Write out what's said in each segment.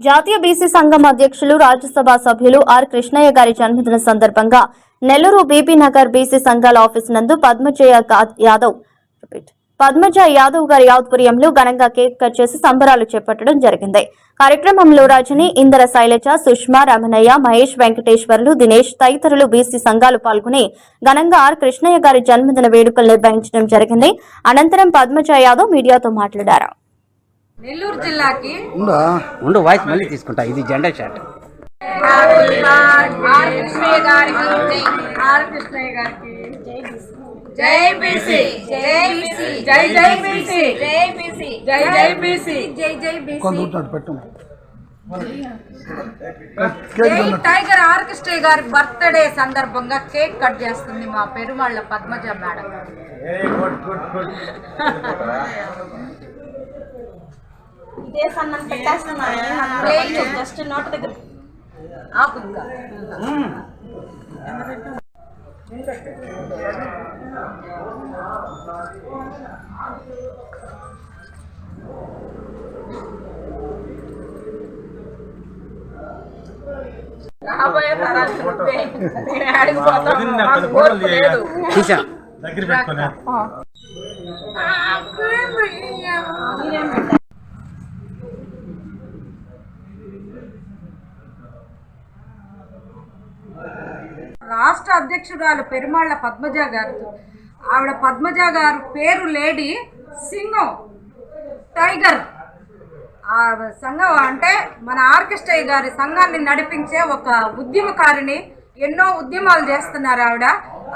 జాతీయ బీసీ సంఘం అధ్యక్షులు రాజ్యసభ సభ్యులు ఆర్ కృష్ణయ్య గారి జన్మదిన సందర్భంగా Nellore B P Nagar B C సంఘాల ఆఫీస్ నందు పద్మజయ యాదవ్ పద్మజ యాదవ్ గారి ఆధ్వర్యంలో ఘనంగా కేక్ కట్ చేసి సంబరాలు చేపట్టడం జరిగింది. కార్యక్రమంలో రజని ఇందర శైలజ సుష్మా రమణయ్య మహేష్ వెంకటేశ్వర్లు దినేష్ తదితరులు బీసీ సంఘాలు పాల్గొని ఘనంగా ఆర్ కృష్ణయ్య గారి జన్మదిన వేడుకలు నిర్వహించడం జరిగింది. అనంతరం పద్మజ యాదవ్ మీడియాతో మాట్లాడారు. నెల్లూరు జిల్లాకి ఉందా ఉండు వాయిస్ మళ్ళీ తీసుకుంటా. ఇది జెండా షాట్ ఆర్ కృష్ణయ్య గారికి జై ఆర్ కృష్ణయ్య గారికి జై బీసీ జై బీసీ జై జై బీసీ జై బీసీ జై జై బీసీ జై జై బీసీ కొంత ఉంటాడు పెట్టు జై టైగర్ ఆర్ కృష్ణయ్య గారి బర్త్డే సందర్భంగా కేక్ కట్ చేస్తుంది మా పెరుమాళ్ళ పద్మజ మేడం. ఇదే సన్నం పెట్టేస్తున్నాను జస్ట్ నోట్ దగ్గర ఆకుంగా రాబోయే తరాలకు నువ్వే. నేను ఆడిపోతాను. మాకు ఓర్పు లేదు. తీసా. దగ్గర పెట్టుకునే. రాష్ట్ర అధ్యక్షురాలు పెరుమాళ్ళ పద్మజ గారు ఆవిడ పద్మజ గారు పేరు లేడీ సింగం టైగర్. ఆ సంఘం అంటే మన ఆర్కెస్ట్రయ్య గారి సంఘాన్ని నడిపించే ఒక ఉద్యమకారిణి. ఎన్నో ఉద్యమాలు చేస్తున్నారు ఆవిడ.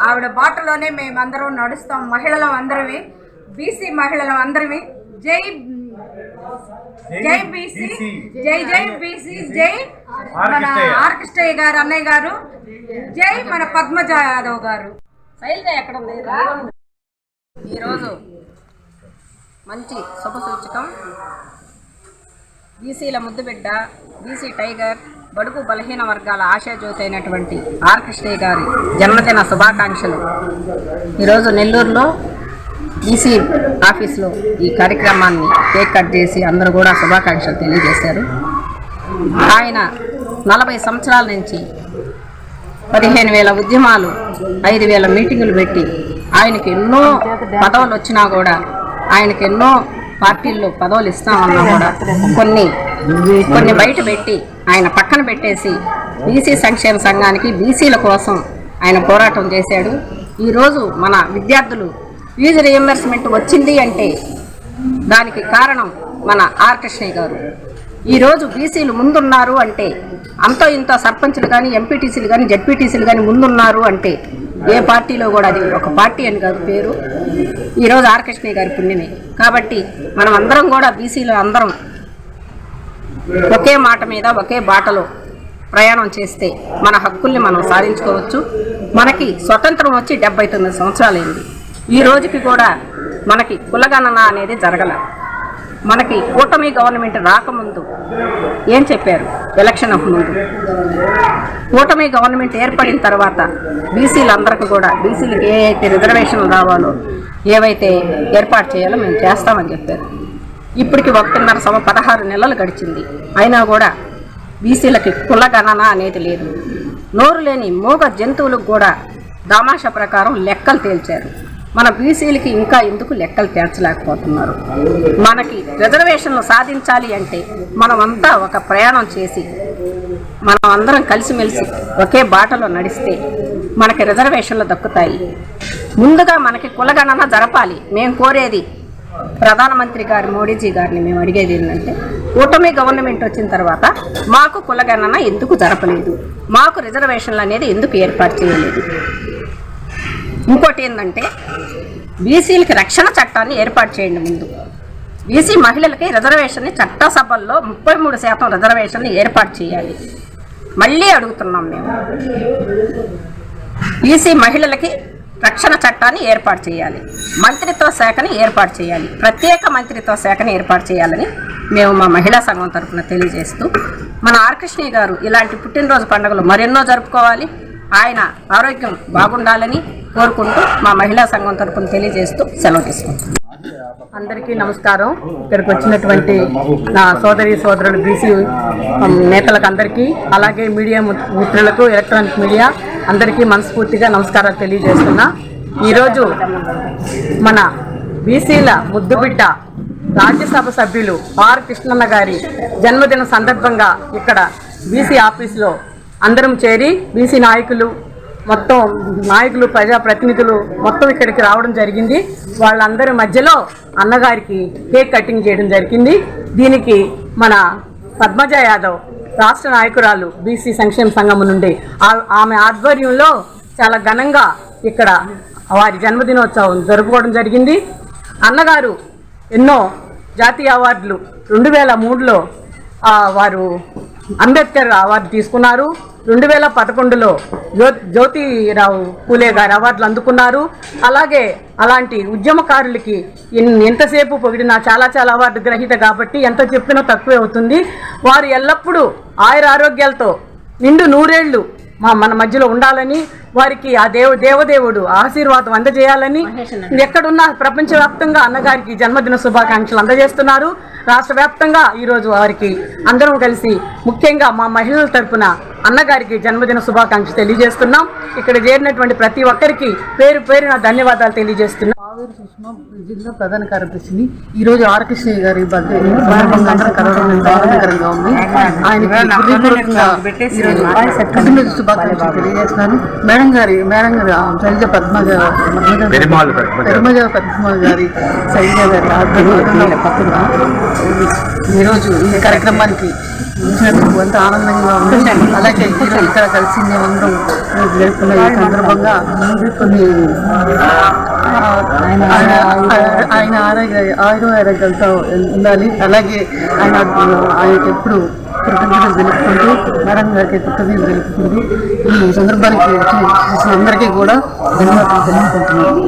ఆవిడ బాటలోనే మేమందరం నడుస్తాం మహిళలం అందరివి బీసీ మహిళలం అందరివి. జై జై బీసీ జై జై బీసీ జై మన ఆర్కెస్ట్రయ్య గారు అన్నయ్య గారు. జై మన పద్మజ యాదవ్ గారు. శైలజ ఎక్కడ ఉంది? ఈరోజు మంచి శుభ సూచకం. బీసీల ముద్దుబిడ్డ బీసీ టైగర్ బడుగు బలహీన వర్గాల ఆశాజ్యోతి అయినటువంటి ఆర్ కృష్ణయ్య గారి జన్మదిన శుభాకాంక్షలు. ఈరోజు నెల్లూరులో బీసీ ఆఫీస్లో ఈ కార్యక్రమాన్ని కేక్ కట్ చేసి అందరూ కూడా శుభాకాంక్షలు తెలియజేశారు. ఆయన నలభై సంవత్సరాల నుంచి పదిహేను వేల ఉద్యమాలు ఐదు వేల మీటింగులు పెట్టి ఆయనకి ఎన్నో పదవులు వచ్చినా కూడా ఆయనకి ఎన్నో పార్టీల్లో పదవులు ఇస్తామన్నా కూడా కొన్ని కొన్ని బయట పెట్టి ఆయన పక్కన పెట్టేసి బీసీ సంక్షేమ సంఘానికి బీసీల కోసం ఆయన పోరాటం చేశాడు. ఈరోజు మన విద్యార్థులు ఫీజు రియంబర్స్మెంట్ వచ్చింది అంటే దానికి కారణం మన ఆర్ కృష్ణయ్య గారు. ఈరోజు బీసీలు ముందున్నారు అంటే అంతో ఇంతో సర్పంచులు కానీ ఎంపీటీసీలు కానీ జడ్పీటీసీలు కానీ ముందున్నారు అంటే ఏ పార్టీలో కూడా అది ఒక పార్టీ అని కాదు పేరు. ఈరోజు ఆర్ కృష్ణయ్య గారి పుణ్యమే. కాబట్టి మనం అందరం కూడా బీసీలు అందరం ఒకే మాట మీద ఒకే బాటలో ప్రయాణం చేస్తే మన హక్కుల్ని మనం సాధించుకోవచ్చు. మనకి స్వతంత్రం వచ్చి డెబ్బై తొమ్మిది సంవత్సరాలైంది. ఈ రోజుకి కూడా మనకి కులగణన అనేది జరగల. మనకి కూటమి గవర్నమెంట్ రాకముందు ఏం చెప్పారు? ఎలక్షన్ ముందు కూటమి గవర్నమెంట్ ఏర్పడిన తర్వాత బీసీలందరికీ కూడా బీసీలకు ఏ అయితే రిజర్వేషన్లు రావాలో ఏవైతే ఏర్పాటు చేయాలో మేము చేస్తామని చెప్పారు. ఇప్పటికి ఒకటిన్నర సమ పదహారు నెలలు గడిచింది. అయినా కూడా బీసీలకి కుల గణన అనేది లేదు. నోరు లేని మూగ జంతువులకు కూడా దామాషా ప్రకారం లెక్కలు తేల్చారు. మన బీసీలకి ఇంకా ఎందుకు లెక్కలు తేల్చలేకపోతున్నారు? మనకి రిజర్వేషన్లు సాధించాలి అంటే మనమంతా ఒక ప్రయాణం చేసి మనం అందరం కలిసిమెలిసి ఒకే బాటలో నడిస్తే మనకి రిజర్వేషన్లు దక్కుతాయి. ముందుగా మనకి కులగణన జరపాలి. మేము కోరేది ప్రధానమంత్రి గారు మోడీజీ గారిని మేము అడిగేది ఏంటంటే కూటమి గవర్నమెంట్ వచ్చిన తర్వాత మాకు కులగణన ఎందుకు జరపలేదు? మాకు రిజర్వేషన్లు అనేది ఎందుకు ఏర్పాటు చేయలేదు? ఇంకోటి ఏంటంటే బీసీలకి రక్షణ చట్టాన్ని ఏర్పాటు చేయండి ముందు. బీసీ మహిళలకి రిజర్వేషన్ని చట్టసభల్లో ముప్పై మూడు శాతం రిజర్వేషన్ని ఏర్పాటు చేయాలి. మళ్ళీ అడుగుతున్నాం మేము. బీసీ మహిళలకి రక్షణ చట్టాన్ని ఏర్పాటు చేయాలి. మంత్రిత్వ శాఖని ఏర్పాటు చేయాలి. ప్రత్యేక మంత్రిత్వ శాఖని ఏర్పాటు చేయాలని మేము మా మహిళా సంఘం తరఫున తెలియజేస్తూ మన ఆర్కృష్ణి గారు ఇలాంటి పుట్టినరోజు పండుగలు మరెన్నో జరుపుకోవాలి. ఆయన ఆరోగ్యం బాగుండాలని కోరుకుంటూ మా మహిళా సంఘం తరఫున తెలియజేస్తూ సెలవు తీసుకుంటున్నాం. అందరికీ నమస్కారం. ఇక్కడికి వచ్చినటువంటి నా సోదరి సోదరులు బీసీ నేతలకు అందరికీ అలాగే మీడియా మిత్రులకు ఎలక్ట్రానిక్ మీడియా అందరికీ మనస్ఫూర్తిగా నమస్కారాలు తెలియజేస్తున్నా. ఈరోజు మన బీసీల ముద్దుబిడ్డ రాజ్యసభ సభ్యులు ఆర్ కృష్ణన్న గారి జన్మదిన సందర్భంగా ఇక్కడ బీసీ ఆఫీస్లో అందరం చేరి బీసీ నాయకులు మొత్తం నాయకులు ప్రజాప్రతినిధులు మొత్తం ఇక్కడికి రావడం జరిగింది. వాళ్ళందరి మధ్యలో అన్నగారికి కేక్ కటింగ్ చేయడం జరిగింది. దీనికి మన పద్మజ యాదవ్ రాష్ట్ర నాయకురాలు బీసీ సంక్షేమ సంఘం నుండి ఆ- ఆమె ఆధ్వర్యంలో చాలా ఘనంగా ఇక్కడ వారి జన్మదినోత్సవం జరుపుకోవడం జరిగింది. అన్నగారు ఎన్నో జాతీయ అవార్డులు రెండు వేల మూడులో వారు అంబేద్కర్ అవార్డు తీసుకున్నారు. రెండు వేల పదకొండులో జ్యో జ్యోతిరావు పూలే గారు అవార్డులు అందుకున్నారు. అలాగే అలాంటి ఉద్యమకారులకి ఎంతసేపు పొగిడినా చాలా చాలా అవార్డు గ్రహీత కాబట్టి ఎంత చెప్పినా తక్కువే అవుతుంది. వారు ఎల్లప్పుడూ ఆయుర ఆరోగ్యాలతో నిండు నూరేళ్ళు మా మన మధ్యలో ఉండాలని వారికి ఆ దేవ దేవదేవుడు ఆశీర్వాదం అందజేయాలని ఎక్కడున్నా ప్రపంచవ్యాప్తంగా అన్నగారికి జన్మదిన శుభాకాంక్షలు అందజేస్తున్నారు. రాష్ట్ర వ్యాప్తంగా ఈరోజు వారికి అందరం కలిసి ముఖ్యంగా మా మహిళల తరపున అన్నగారికి జన్మదిన శుభాకాంక్షలు తెలియజేస్తున్నాం. ఇక్కడ చేరినటువంటి ప్రతి ఒక్కరికి పేరు పేరున ధన్యవాదాలు తెలియజేస్తున్నాం. కావేరి సుష్మా జిల్లా ప్రధాన కార్యదర్శిని ఈ రోజు ఆర్ కృష్ణయ్య గారి బర్త్డే సందర్భంగా కలవడం ఆనందకరంగా ఉంది. పుట్టినరోజు శుభాకాంక్షలు తెలియజేస్తున్నాను. మేడం గారి మేడం గారి శైలజ పద్మ గారు పెరుమాళ్ పద్మ గారు. శైలజ గారి ఈరోజు ఈ కార్యక్రమానికి వచ్చినందుకు ఎంతో ఆనందంగా ఉంది అలాగే ఈరోజు ఇక్కడ కలిసి మేమందరం జరుపుకున్న ఈ సందర్భంగా కొన్ని ఆయన ఆరోగ్య ఆయుర ఆరోగ్యాలతో ఉండాలి. అలాగే ఆయన ఆయనకి ఎప్పుడు కృతజ్ఞతలు తెలుపుకుంటూ మేడం గారికి కృతజ్ఞతలు తెలుపుకుంటూ ఈ సందర్భానికి వచ్చి అందరికీ కూడా ధన్యవాదాలు తెలుపుకుంటున్నాను.